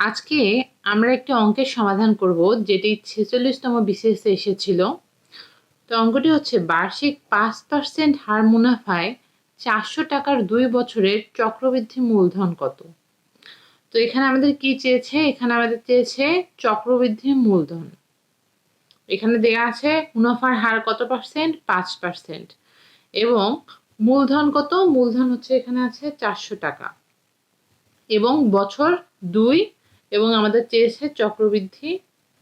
আজকে আমরা একটি অঙ্কের সমাধান করব, যেটি ছেচল্লিশতম বিশেষে এসেছিল। তো অঙ্কটি হচ্ছে, বার্ষিক পাঁচ পার্সেন্ট হার মুনাফায় চারশো টাকার দুই বছরের চক্রবৃদ্ধি মূলধন কত? তো এখানে আমাদের কি চেয়েছে? এখানে আমাদের চেয়েছে চক্রবৃদ্ধি মূলধন। এখানে দেওয়া আছে, মুনাফার হার কত পার্সেন্ট পাঁচ পার্সেন্ট এবং মূলধন কত? মূলধন হচ্ছে এখানে আছে চারশো টাকা। এবং বছর দুই এবং আমাদের চেয়েছে চক্রবৃদ্ধি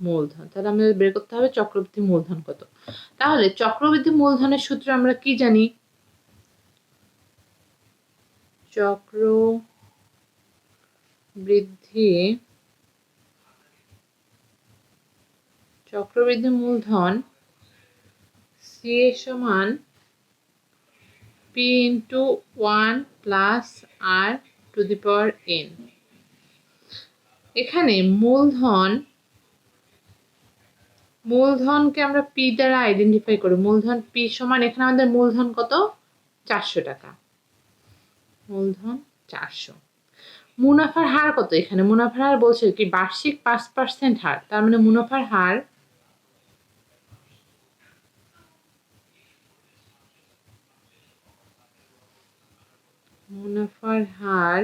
মূলধন। তাহলে আমাদের বের করতে হবে চক্রবৃদ্ধি মূলধন কত? তাহলে চক্রবৃদ্ধি মূলধনের সূত্র আমরা কি জানি? চক্র বৃদ্ধি চক্রবৃদ্ধি মূলধন সি এ সমান P into one plus R to the power N এখানে মূলধন, মূলধনকে আমরা পি দ্বারা আইডেন্টিফাই করি। মূলধন পি সমান, এখানে আমাদের মূলধন কত? চারশো টাকা। মূলধন চারশো। মুনাফার হার কত এখানে? মুনাফার হার বলছে কি? বার্ষিক পাঁচ পার্সেন্ট হার। তার মানে মুনাফার হার মুনাফার হার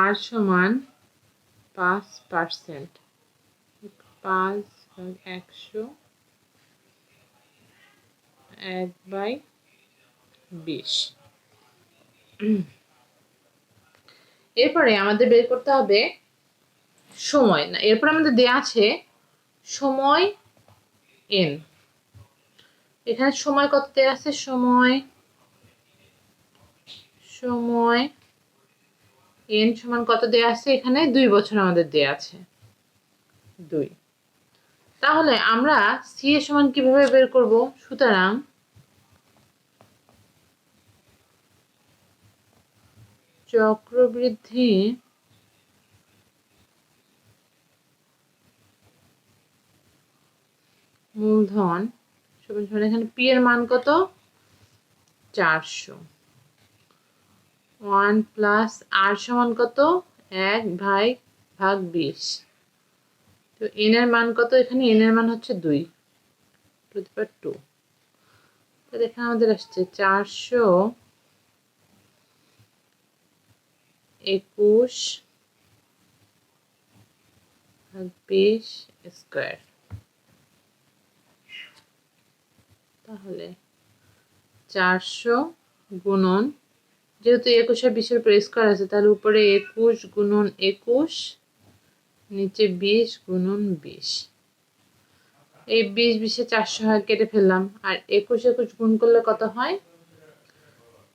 আর সমান পাঁচ পার্সেন্ট পাঁচ ভাগ একশো এক বাই বিশ। এরপরে আমাদের বের করতে হবে সময়। না এরপর আমাদের দেয়া আছে সময় এন এখানে সময় কত দেওয়া আছে? সময় সময় এন সমান কত দেওয়া আছে এখানে? দুই বছর আমাদের দেওয়া আছে। দুই। তাহলে আমরা সি এর সমান কীভাবে বের করব? সুতরাং চক্রবৃদ্ধি মূলধন এখানে পি এর মান কত? চারশো। ওয়ান প্লাস আর সমান কত? এক ভাই ভাগ বিশ। তো এন এর মান কত? এখানে এন এর মান হচ্ছে দুই। পাওয়ার টু তাহলে এখানে আমাদের আসছে চারশো একুশ বিশ স্কোয়ার। তাহলে চারশো গুণন যেহেতু একুশে বিশের উপরে স্কোয়ার আছে, তাহলে উপরে একুশ গুণন একুশ, নিচে বিশ গুণন বিশ। এই বিশ বিশে চারশো হয় কেটে ফেললাম। আর একুশ একুশ গুণ করলে কত হয়?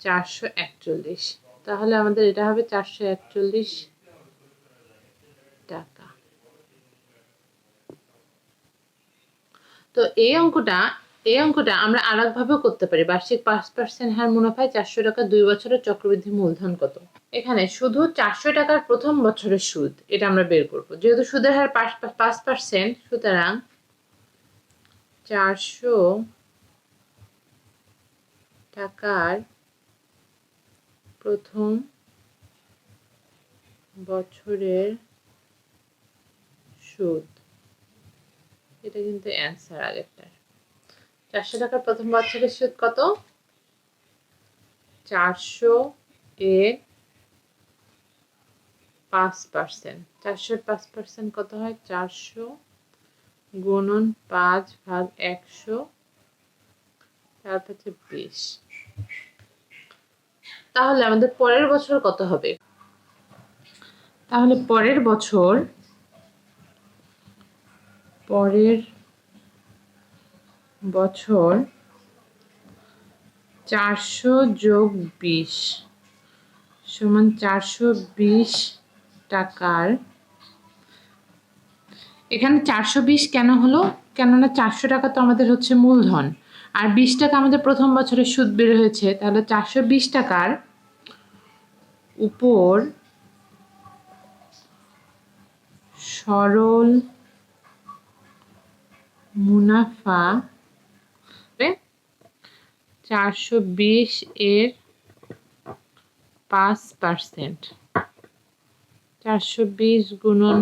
চারশো একচল্লিশ। তাহলে আমাদের এটা হবে চারশো একচল্লিশ টাকা। তো এই অঙ্কটা এই অঙ্কটা আমরা আলাদাভাবেও করতে পারি। বার্ষিক পাঁচ পার্সেন্ট হার মুনাফায় চারশো টাকা দুই বছরের চক্রবৃদ্ধি মূলধন কত? এখানে শুধু চারশো টাকার প্রথম বছরের সুদ, এটা আমরা বের করব। যেহেতু সুদের হার পাঁচ পার্সেন্ট সুতরাং চারশো টাকার প্রথম বছরের সুদ। এটা কিন্তু অ্যান্সার আগেরটার। চারশো টাকার প্রথম বছরের সুদ কত? চারশো এ পাঁচ পার্সেন্ট চারশোর পাঁচ পার্সেন্ট কত হয়? চারশো গুণন পাঁচ ভাগ একশো তারপর বিশ। তাহলে আমাদের পরের বছর কত হবে? তাহলে পরের বছর, পরের বছর চারশো যোগ বিশ সমান চারশো বিশ টাকার। এখানে চারশো বিশ কেন হলো? কেননা চারশো টাকা তো আমাদের হচ্ছে মূলধন। আর বিশ টাকা আমাদের প্রথম বছরের সুদ বের হয়েছে, তাহলে চারশো বিশ টাকার উপর সরল মুনাফা চারশো বিশ এর পাঁচ পার্সেন্ট চারশো বিশ গুণন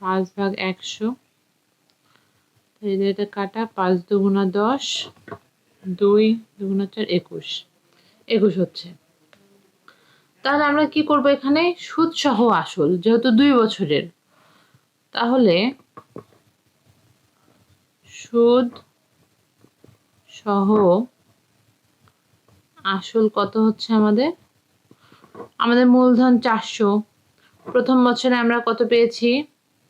পাঁচ ভাগ একশো। এটা কাটা পাঁচ দুগুণা দশ, দুই দুগুণা চার একুশ। একুশ হচ্ছে। তাহলে আমরা কি করব এখানে? সুদ সহ আসল, যেহেতু দুই বছরের। তাহলে সুদ সহ আসল কত হচ্ছে আমাদের? আমাদের মূলধন চারশো। প্রথম বছরে আমরা কত পেয়েছি?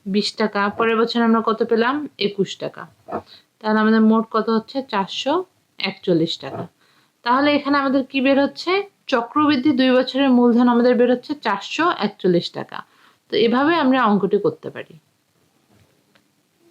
বিশ টাকা। পরের বছর আমরা কত পেলাম? একুশ টাকা। তাহলে আমাদের মোট কত হচ্ছে? চারশো একচল্লিশ টাকা। তাহলে এখানে আমাদের কি বের হচ্ছে? চক্রবৃদ্ধি দুই বছরের মূলধন আমাদের বের হচ্ছে চারশো একচল্লিশ টাকা। তো এভাবে আমরা অঙ্কটি করতে পারি।